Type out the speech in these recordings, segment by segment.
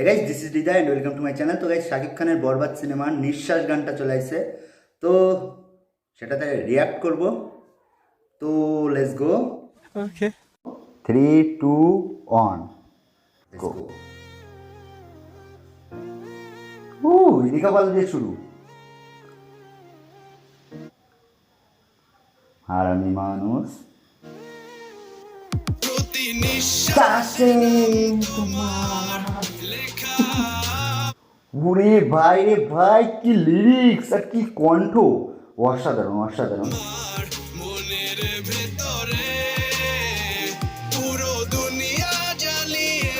Hey guys this is Dija and welcome to my channel তো guys Shakib খানের বরবাদ সিনেমার নিঃশ্বাস গানটা চলে আসছে। তো সেটাতে রিয়াক্ট করব। তো let's go Okay. Three two one go ও পাল দিয়ে শুরু। আর আমি মানুষ। শ্বাসে তোমার ওরে ভাই, রে ভাই, কি লিরিক্স আর কি কণ্ঠ? অসাধারণ অসাধারণ। মনের ভেতরে পুরো দুনিয়া জ্বালিয়ে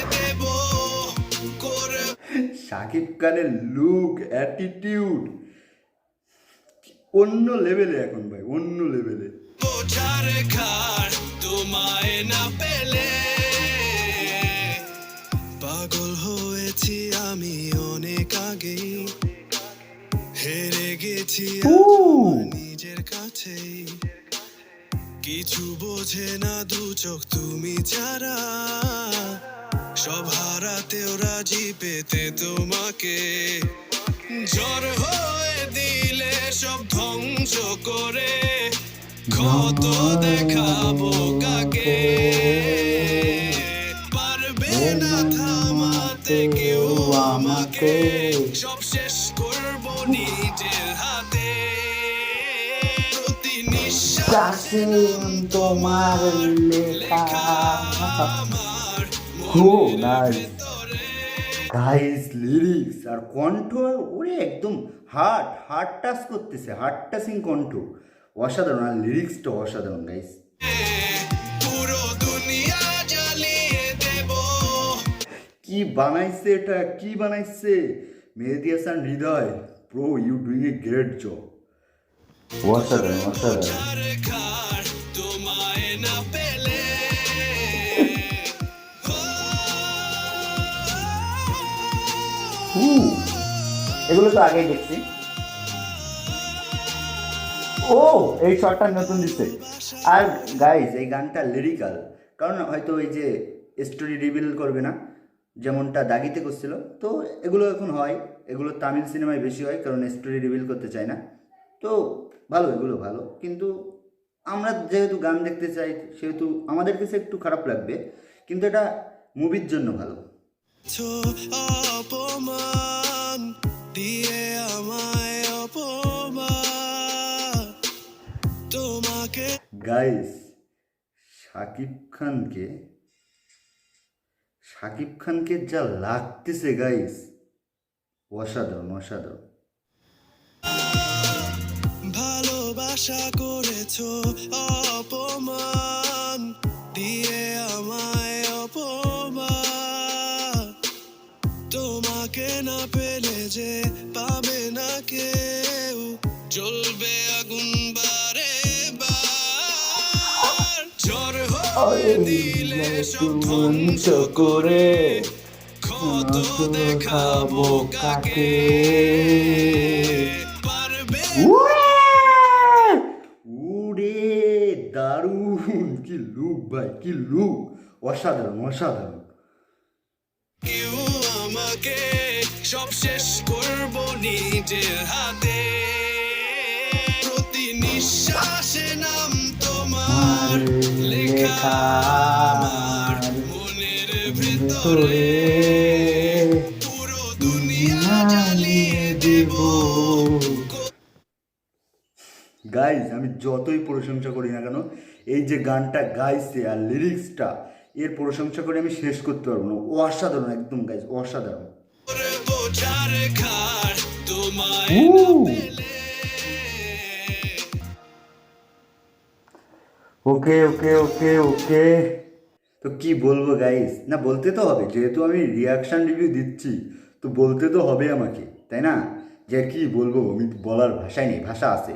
খানের লুক অ্যাটিটিউড অন্য লেভেলে এখন ভাই, অন্য লেভেলে বোঝার খার তোমায় না পেলে। পাগল হয়েছি আমি অনেক আগেই। হেরে গেছি নিজের কাছেই। কিছু বোঝে না দু চোখ তুমি ছাড়া। সব হারাতেও রাজি পেতে তোমাকে। জ্বর হয়ে দিলে সব ধ্বংস করে কত দেখাবো কাকে? পারবে না থামাতে কেউ আমাকে। সব শেষ নিজের হাতে। তোমার লেখা। লিরিক্স আর কণ্ঠ ওরে একদম হার্ট হার্ট টাচ করতেছে হার্ট টাচিং কণ্ঠ। অসাধারণ আর লিরিক্সটা অসাধারণ গাইস পুরো দুনিয়া জ্বালিয়ে কি বানাইছে এটা? কি বানাইছে? Mehedi Hasan Hridoy pro you doing a great job অসাধারণ অসাধারণ। এগুলো তো আগেই দেখছি। ও, এই শটটা নতুন দিচ্ছে। আর গাইজ এই গানটা লিরিক্যাল কারণ হয়তো ওই যে স্টোরি রিভিল করবে না, যেমনটা দাগিতে করছিল। তো এগুলো এখন হয়, এগুলো তামিল সিনেমায় বেশি হয়, কারণ স্টোরি রিভিল করতে চায় না। তো ভালো, এগুলো ভালো। কিন্তু আমরা যেহেতু গান দেখতে চাই, সেহেতু আমাদের কাছে একটু খারাপ লাগবে, কিন্তু এটা মুভির জন্য ভালো। দিয়ে গাইস শাকিব খানকে শাকিব খানকে যা লাগতেছে গাইস, অসাধারণ অসাধারণ। ভালোবাসা করেছ অপমান, দিয়ে আমায় অপমান। তোমাকে না পেলে যে পাবে না কেউ, জ্বলবে আগুন বারে। দিলে ধ্বংস করে ক্ষত দেখাবো কাকে উড়ে দারুণ কি লুক ভাই কি লুক অসাধারণ অসাধারণ কেউ আমাকে সব শেষ করব নিজের হাতে প্রতি নিঃশ্বাসে তোমার লেখা আমার মনের ভেতরে পুরো দুনিয়া জ্বালিয়ে দেব গাইজ আমি যতই প্রশংসা করি না কেন এই যে গানটা গাইছে আর লিরিক্সটা এর প্রশংসা করে আমি শেষ করতে পারব না। অসাধারণ একদম গাইজ অসাধারণ। তোমায় ওকে ওকে ওকে ওকে। তো কি বলব গাইস না, বলতে তো হবে। যেহেতু আমি রিয়াকশান রিভিউ দিচ্ছি, তো বলতে তো হবে আমাকে, তাই না? যে কি বলব, আমি বলার ভাষাই নেই, ভাষা আছে।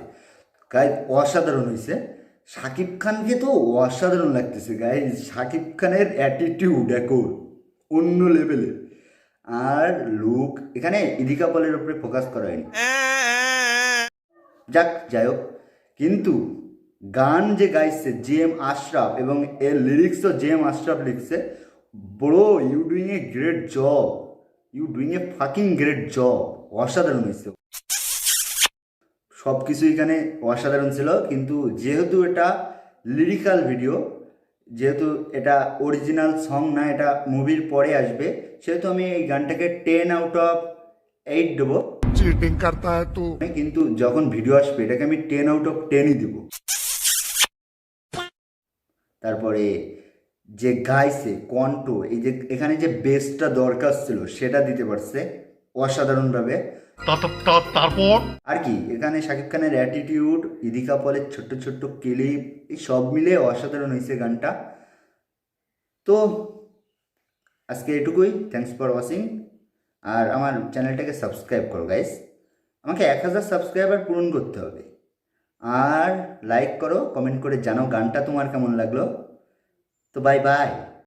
গাই অসাধারণ হয়েছে শাকিব খানকে তো অসাধারণ লাগতেছে গাইজ শাকিব খানের অ্যাটিটিউড এখন অন্য লেভেলে আর লুক এখানে ইদিকা পলের উপরে ফোকাস করা হয়নি। যাক, যাই হোক। কিন্তু গান যে গাইছে জে এম আশরাফ এবং এর লিরিক্সও জে এম আশরাফ লিখছে bro you doing a great job you doing a fucking great job অসাধারণ হয়েছে। সব কিছু এখানে অসাধারণ ছিল কিন্তু যেহেতু এটা লিরিক্যাল ভিডিও যেহেতু এটা অরিজিনাল সং না এটা মুভির পরে আসবে সেহেতু আমি এই গানটাকে টেন আউট অফ এইট দেবো। কিন্তু যখন ভিডিও আসবে এটাকে আমি টেন আউট অফ টেনই দেবো। তারপরে যে গাইছে কণ্ঠ এই যে এখানে যে বেসটা দরকার ছিল সেটা দিতে পারছে অসাধারণভাবে। তারপর? আর কি এখানে শাকিব খানের অ্যাটিটিউড ইদিকা পলের ছোট্ট ছোট্ট ক্লিপ এই সব মিলে অসাধারণ হয়েছে গানটা। তো আজকে এটুকুই থ্যাংকস ফর ওয়াচিং আর আমার চ্যানেলটাকে সাবস্ক্রাইব করো গাইস আমাকে এক হাজার সাবস্ক্রাইবার পূরণ করতে হবে। আর লাইক করো কমেন্ট করে জানাও গানটা তোমার কেমন লাগল। তো বাই বাই